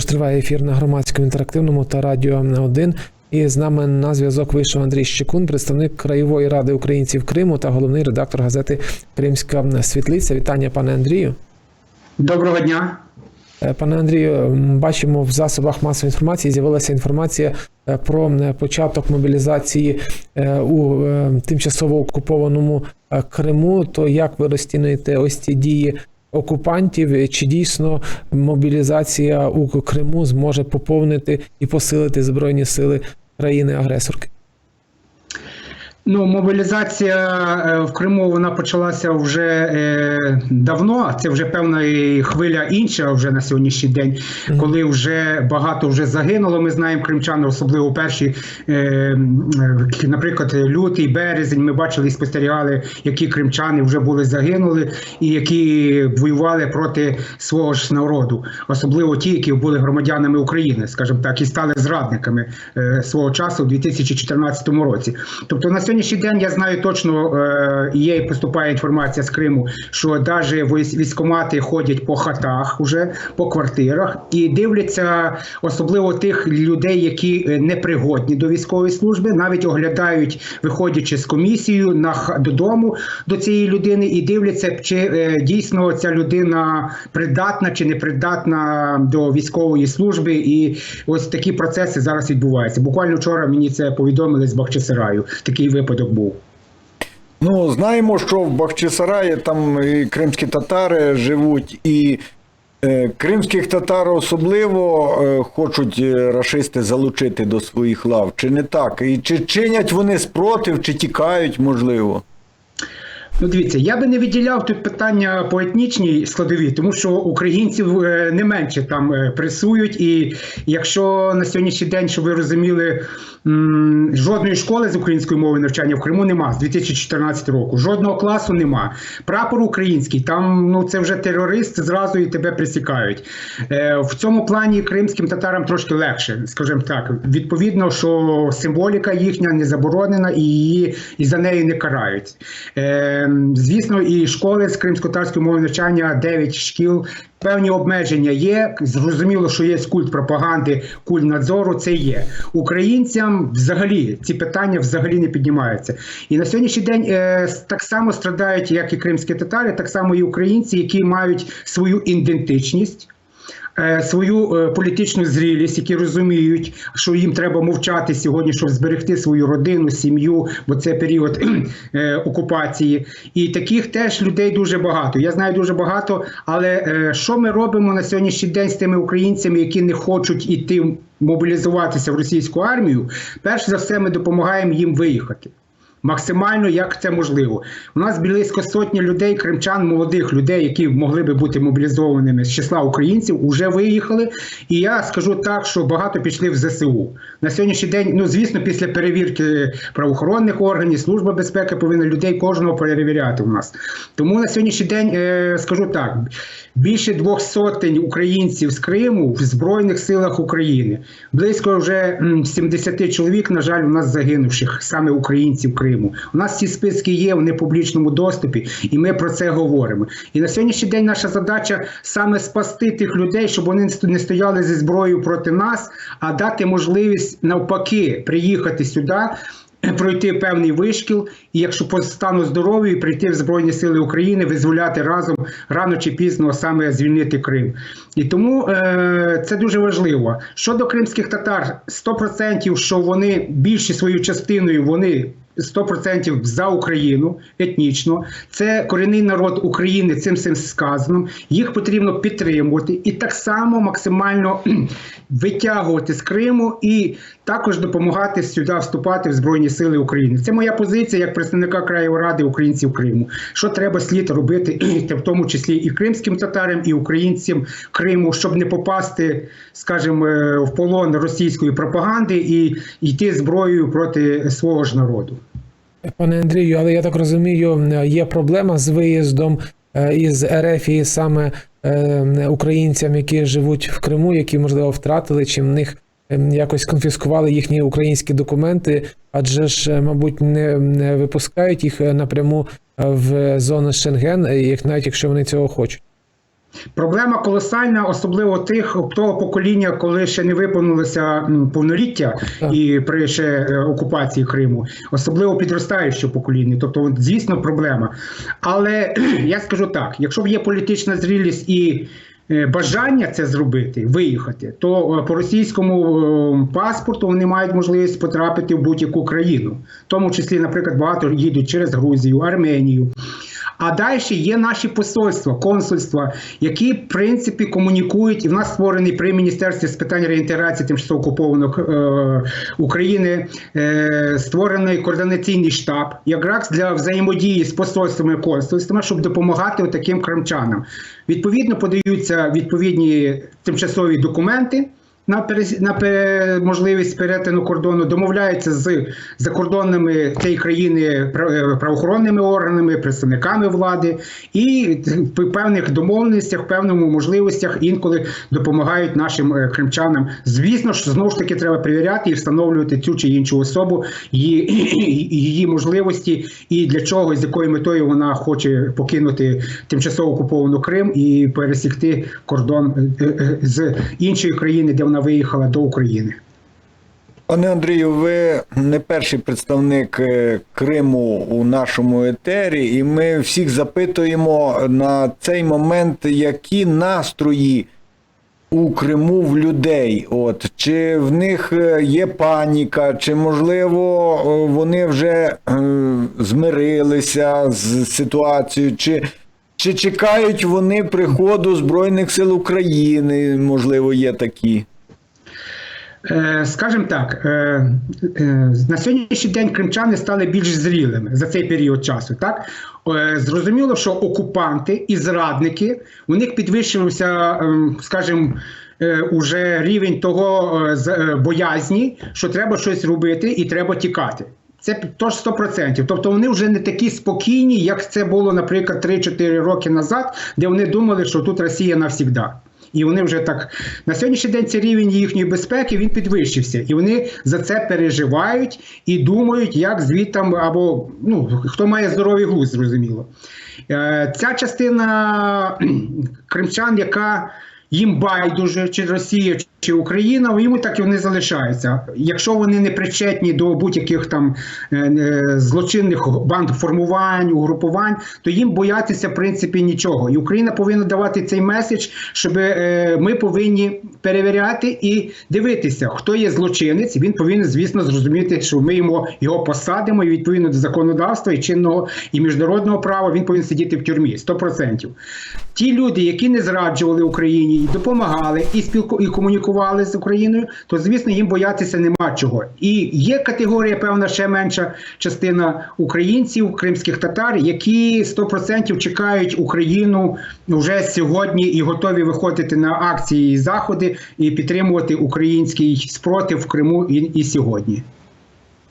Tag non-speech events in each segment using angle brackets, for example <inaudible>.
Тож триває ефір на громадському інтерактивному та радіо 1. І з нами на зв'язок вийшов Андрій Щекун, представник Краєвої ради українців Криму та головний редактор газети Кримська Світлиця. Вітання, пане Андрію. Доброго дня. Е, Пане Андрію, бачимо в засобах масової інформації з'явилася інформація е, про початок мобілізації е, у е, тимчасово окупованому е, Криму. То як ви розцінюєте ось ці дії окупантів? Чи дійсно мобілізація у Криму зможе поповнити і посилити збройні сили країни-агресорки? Ну, мобілізація е, в Криму вона почалася вже е, давно. Це вже певна хвиля інша вже на сьогоднішній день, коли вже багато вже загинуло. Ми знаємо кримчан, особливо перші, е, наприклад, лютий, березень. Ми бачили і спостерігали, які кримчани вже були загинули, і які воювали проти свого ж народу, особливо ті, які були громадянами України, скажімо так, і стали зрадниками е, свого часу в 2014 році. Тобто на сьогоднішній день я знаю точно, е, є поступає інформація з Криму, що навіть військомати ходять по хатах, уже по квартирах і дивляться особливо тих людей, які е, непригодні до військової служби, навіть оглядають, виходячи з комісією на додому до цієї людини, і дивляться, чи е, дійсно ця людина придатна чи не придатна до військової служби. І ось такі процеси зараз відбуваються. Буквально вчора мені це повідомили з Бахчисараю. Такий випадок був. Ну, знаємо, що в Бахчисараї там і кримські татари живуть, і е, кримських татар особливо е, хочуть е, рашисти залучити до своїх лав. Чи не так? І чи чинять вони спротив, чи тікають, можливо? Ну, дивіться, я би не виділяв тут питання по етнічній складовій, тому що українців е, не менше там е, пресують. І якщо на сьогоднішній день, щоб ви розуміли, жодної школи з української мови навчання в Криму нема з 2014 року. Жодного класу нема. Прапор український, там ну це вже терорист, зразу і тебе присікають. Е, В цьому плані кримським татарам трошки легше, скажімо так. Відповідно, що символіка їхня не заборонена і її і за неї не карають. Е, Звісно, і школи з кримсько-татарської мови навчання, 9 шкіл. Певні обмеження є. Зрозуміло, що є культ пропаганди, культ надзору. Це є українцям. Взагалі ці питання взагалі не піднімаються. І на сьогоднішній день е, так само страдають, як і кримські татари, так само і українці, які мають свою ідентичність. Е, Свою е, політичну зрілість, які розуміють, що їм треба мовчати сьогодні, щоб зберегти свою родину, сім'ю, бо це період <clears throat> е, окупації. І таких теж людей дуже багато. Я знаю дуже багато. Але що ми робимо на сьогоднішній день з тими українцями, які не хочуть іти мобілізуватися в російську армію? Перш за все, ми допомагаємо їм виїхати. Максимально як це можливо. У нас близько сотні людей, кримчан, молодих людей, які могли би бути мобілізованими з числа українців, вже виїхали. І я скажу так, що багато пішли в ЗСУ. На сьогоднішній день, ну звісно, після перевірки правоохоронних органів, служба безпеки повинна людей кожного перевіряти у нас. Тому на сьогоднішній день е, скажу так: більше двох сотень українців з Криму в Збройних силах України. Близько вже м, 70 чоловік, на жаль, у нас загинувших, саме українців Криму. У нас ці списки є в непублічному доступі, і ми про це говоримо. І на сьогоднішній день наша задача саме спасти тих людей, щоб вони не стояли зі зброєю проти нас, а дати можливість навпаки приїхати сюди. <clears throat> Пройти певний вишкіл, і якщо по стану здоров'я прийти в Збройні Сили України, визволяти разом рано чи пізно саме звільнити Крим. І тому е, це дуже важливо. Щодо кримських татар, 100% що вони більші своєю частиною вони 100% за Україну етнічно. Це корінний народ України, цим всім сказано. Їх потрібно підтримувати і так само максимально <clears throat> витягувати з Криму і також допомагати сюди вступати в Збройні Сили України. Це моя позиція як представника Краєвої ради українців Криму. Що треба слід робити, <clears throat> в тому числі і кримським татарам, і українцям Криму, щоб не попасти, скажімо, е, в полон російської пропаганди і йти зброєю проти свого ж народу. Пане Андрію, але я так розумію, є проблема з виїздом е, із РФ і саме е, українцям, які живуть в Криму, які можливо втратили, чи в них е, якось конфіскували їхні українські документи, адже ж, е, мабуть, не, випускають їх напряму в зону Шенген, як навіть якщо вони цього хочуть. Проблема колосальна, особливо тих того покоління, коли ще не виповнилося повноліття Так. і при ще е, окупації Криму, особливо підростаючого покоління. Тобто, звісно, проблема. Але <clears throat> я скажу так: якщо є політична зрілість і е, бажання це зробити, виїхати, то е, по російському паспорту вони мають можливість потрапити в будь-яку країну, в тому числі, наприклад, багато їдуть через Грузію, Арменію. А далі є наші посольства, консульства, які в принципі комунікують. І в нас створений при міністерстві з питань реінтеграції тимчасово окупованих е, України е, створений координаційний штаб, якраз для взаємодії з посольствами і консульствами, щоб допомагати таким кримчанам. Відповідно, подаються відповідні тимчасові документи на перес- на можливість перетину кордону домовляються з закордонними цієї країни е, правоохоронними органами, представниками влади, і в певних домовленостях, в певному можливостях інколи допомагають нашим е, кримчанам. Звісно ж, знову ж таки треба перевіряти і встановлювати цю чи іншу особу, її, <clears throat> її можливості і для чого, і з якою метою вона хоче покинути тимчасово окуповану Крим і пересікти кордон е, з іншої країни, де вона виїхала до України. Пане Андрію, ви не перший представник е, Криму у нашому етері, і ми всіх запитуємо на цей момент, які настрої у Криму в людей. От чи в них е, є паніка, чи можливо е, вони вже змирилися з ситуацією, чи, чи чекають вони приходу Збройних сил України? Можливо, є такі. Е, Скажімо так, е, е, на сьогоднішній день кримчани стали більш зрілими за цей період часу. Так зрозуміло, що окупанти і зрадники у них підвищився, ем, скажімо, уже рівень того боязні, що треба щось робити і треба тікати. Це тож 100%. Тобто вони вже не такі спокійні, як це було, наприклад, 3-4 роки назад, де вони думали, що тут Росія навсігда. І вони вже так на сьогоднішній день цей рівень їхньої безпеки він підвищився, і вони за це переживають і думають, як звідти, або ну хто має здоровий глузд, зрозуміло. Е, Ця частина кримчан, яка їм байдуже, чи Росія, чи Україна, йому так і вони залишаються. Якщо вони не причетні до будь-яких там е, е, злочинних банд формувань, угрупувань, то їм боятися в принципі нічого. І Україна повинна давати цей меседж, щоб е, ми повинні перевіряти і дивитися, хто є злочинець. Він повинен, звісно, зрозуміти, що ми йому його посадимо, і відповідно до законодавства і чинного і міжнародного права він повинен сидіти в тюрмі 100%. Ті люди, які не зраджували Україні і допомагали, і спілку і комунікували з Україною, то звісно їм боятися нема чого. І є категорія, певна, ще менша частина українців, кримських татар, які 100% чекають Україну вже сьогодні і готові виходити на акції і заходи і підтримувати український спротив в Криму і, і сьогодні.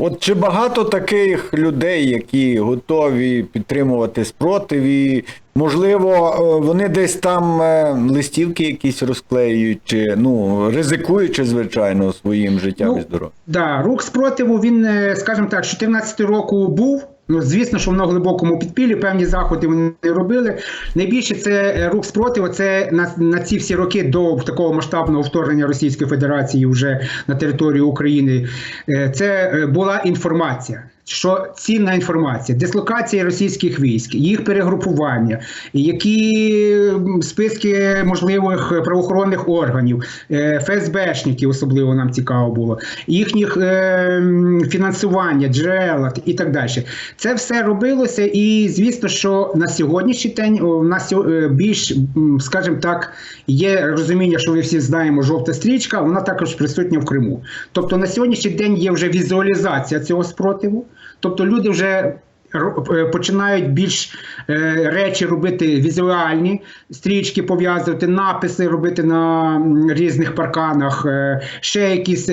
От чи багато таких людей, які готові підтримувати спротив, і можливо, е, вони десь там е, листівки якісь розклеюють, чи ну ризикуючи, звичайно, своїм життям Ну, і здоров'ям. Да, рух спротиву він, е, скажімо так, з 14 року був. Ну, звісно, що в глибокому підпіллі певні заходи вони робили. Найбільше це е, рух спротиву. Це на, на ці всі роки до такого масштабного вторгнення Російської Федерації вже на територію України. Е, Це е, була інформація. Що цінна інформація, дислокація російських військ, їх перегрупування, які списки можливих правоохоронних органів, е, ФСБшників, особливо нам цікаво було, їхніх е, фінансування, джерела і так далі. Це все робилося, і звісно, що на сьогоднішній день у нас е, більш, скажімо так, є розуміння, що ми всі знаємо, жовта стрічка, вона також присутня в Криму. Тобто на сьогоднішній день є вже візуалізація цього спротиву. Тобто люди вже е, починають більш е, речі робити візуальні, стрічки пов'язувати, написи робити на різних парканах, е, ще якісь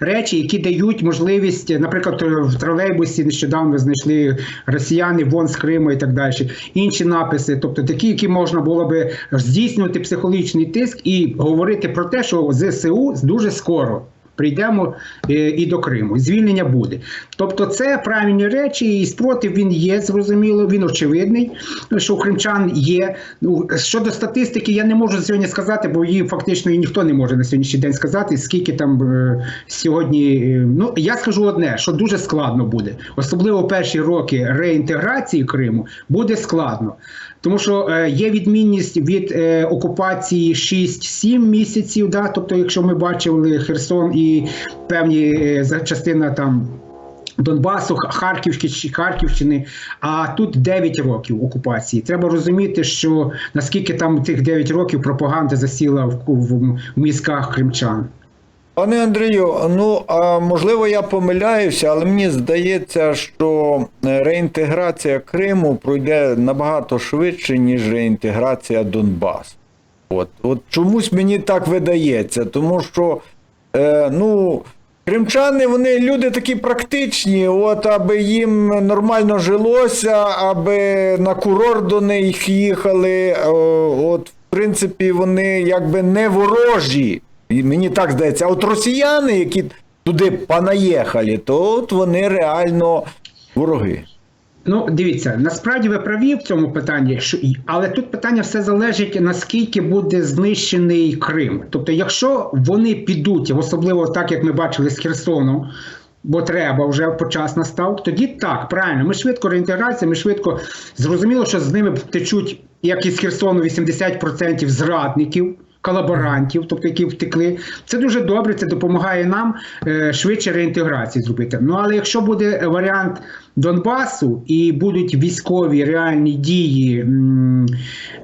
речі, які дають можливість, наприклад, в тролейбусі нещодавно знайшли росіяни вон з Криму і так далі. Інші написи, тобто такі, які можна було би здійснювати психологічний тиск і говорити про те, що ЗСУ дуже скоро Прийдемо е, і до Криму. Звільнення буде. Тобто, це правильні речі, і спротив він є, зрозуміло, він очевидний, що у кримчан є. Ну, щодо статистики, я не можу сьогодні сказати, бо її фактично і ніхто не може на сьогоднішній день сказати, скільки там е, сьогодні. е, ну, я скажу одне, що дуже складно буде, особливо перші роки реінтеграції Криму, буде складно. Тому що е, є відмінність від е, окупації 6-7 місяців. Да? Тобто, якщо ми бачили Херсон і певні е, частина там. Донбасу, Харківщини, Харківщини, а тут 9 років окупації. Треба розуміти, що наскільки там цих 9 років пропаганда засіла в, в, в мізках кримчан. Пане Андрію, ну а можливо я помиляюся, але мені здається, що е, реінтеграція Криму пройде набагато швидше, ніж реінтеграція Донбасу. От, от чомусь мені так видається, тому що е, ну, кримчани вони люди такі практичні, от аби їм нормально жилося, аби на курорт до них їхали. е, от, в принципі, вони якби не ворожі. І мені так здається, от росіяни, які туди понаїхали, то от вони реально вороги. Ну, дивіться, насправді ви праві в цьому питанні, що і- але тут питання все залежить наскільки буде знищений Крим. Тобто, якщо вони підуть, особливо так як ми бачили з Херсоном. Бо треба вже почас настав. Тоді так, правильно. Ми швидко реінтеграція, ми швидко зрозуміло, що з ними втечуть, як із Херсону, 80% зрадників, колаборантів, тобто які втекли. Це дуже добре, це допомагає нам е, швидше реінтеграції зробити. Ну але якщо буде варіант Донбасу і будуть військові реальні дії,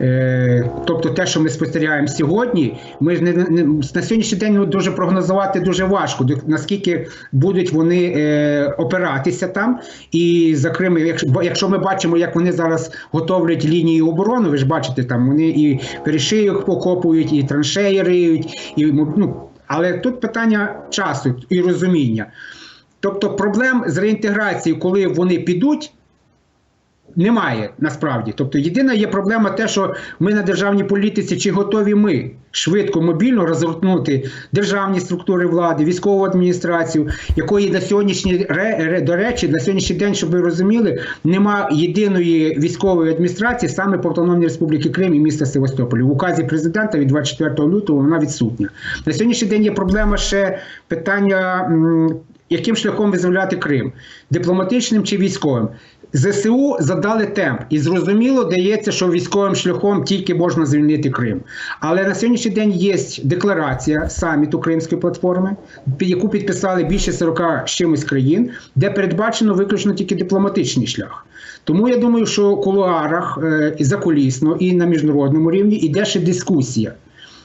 е, тобто те, що ми спостерігаємо сьогодні, ми ж не, на сьогоднішній день ну, дуже прогнозувати дуже важко, наскільки будуть вони е, опиратися там і за Крим, якщо, ми бачимо, як вони зараз готовлять лінії оборони, ви ж бачите, там вони і перешийок покопують, і траншеї риють, і ну, але тут питання часу і розуміння. Тобто проблем з реінтеграцією, коли вони підуть, немає насправді. Тобто, єдина є проблема те, що ми на державній політиці, чи готові ми швидко, мобільно розгорнути державні структури влади, військову адміністрацію, якої на сьогоднішній до речі, на сьогоднішній день, щоб ви розуміли, нема єдиної військової адміністрації саме по Автономній Республіки Крим і міста Севастополя. В указі президента від 24 лютого вона відсутня. На сьогоднішній день є проблема ще питання. Яким шляхом визволяти Крим дипломатичним чи військовим? ЗСУ задали темп, і зрозуміло дається, що військовим шляхом тільки можна звільнити Крим. Але на сьогоднішній день є декларація саміту Кримської платформи, яку підписали більше 40 з чимось країн, де передбачено виключно тільки дипломатичний шлях. Тому я думаю, що в кулуарах е, і закулісно, і на міжнародному рівні йде ще дискусія.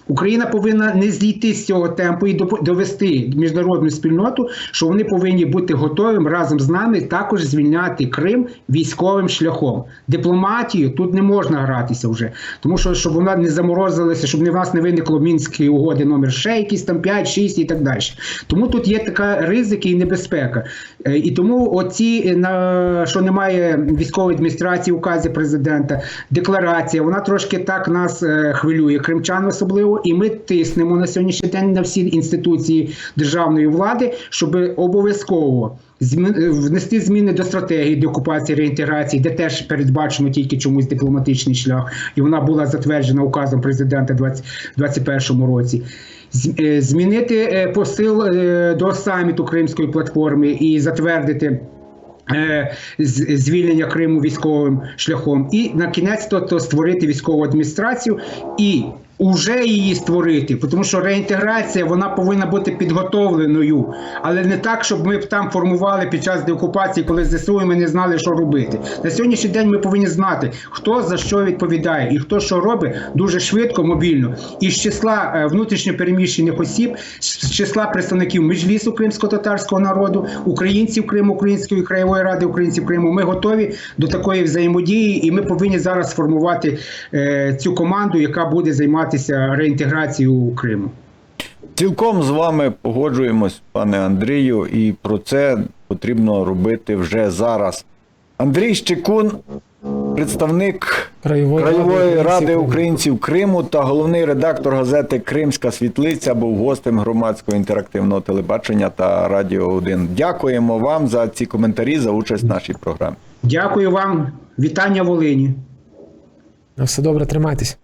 Україна повинна не зійти з цього темпу і довести міжнародну спільноту, що вони повинні бути готовим разом з нами також звільняти Крим військовим шляхом. Дипломатію тут не можна гратися вже, тому що щоб вона не заморозилася, щоб не в нас не виникло мінські угоди номер ще якісь там 5, 6 і так далі. Тому тут є така ризики і небезпека. Е, І тому оці е, на що немає військової адміністрації, указі президента, декларація, вона трошки так нас е, хвилює, кримчан особливо, і ми тиснемо на сьогоднішній день на всі інституції державної влади, щоб обов'язково е, внести зміни до стратегії деокупації реінтеграції, де теж передбачено тільки чомусь дипломатичний шлях, і вона була затверджена указом президента 2021 році. Е, Змінити е, посил до саміту Кримської платформи і затвердити. Звільнення Криму військовим шляхом, і на кінець то створити військову адміністрацію і уже її створити, тому що реінтеграція вона повинна бути підготовленою, але не так, щоб ми там формували під час деокупації, коли ЗСУ і ми не знали, що робити. На сьогоднішній день ми повинні знати, хто за що відповідає і хто що робить дуже швидко, мобільно. І з числа е, внутрішньо переміщених осіб, з числа представників Меджлісу кримсько-татарського народу, українців Криму, Української краєвої ради українців Криму. Ми готові до такої взаємодії, і ми повинні зараз сформувати е, цю команду, яка буде займатися реінтеграцією Криму. Цілком з вами погоджуємось, пане Андрію, і про це потрібно робити вже зараз. Андрій Щекун, представник Краєвої, Краєвої ради українців Криму та головний редактор газети Кримська світлиця був гостем громадського інтерактивного телебачення та Радіо 1. Дякуємо вам за ці коментарі, за участь в нашій програмі. Дякую вам. Вітання Волині. На все добре, тримайтесь.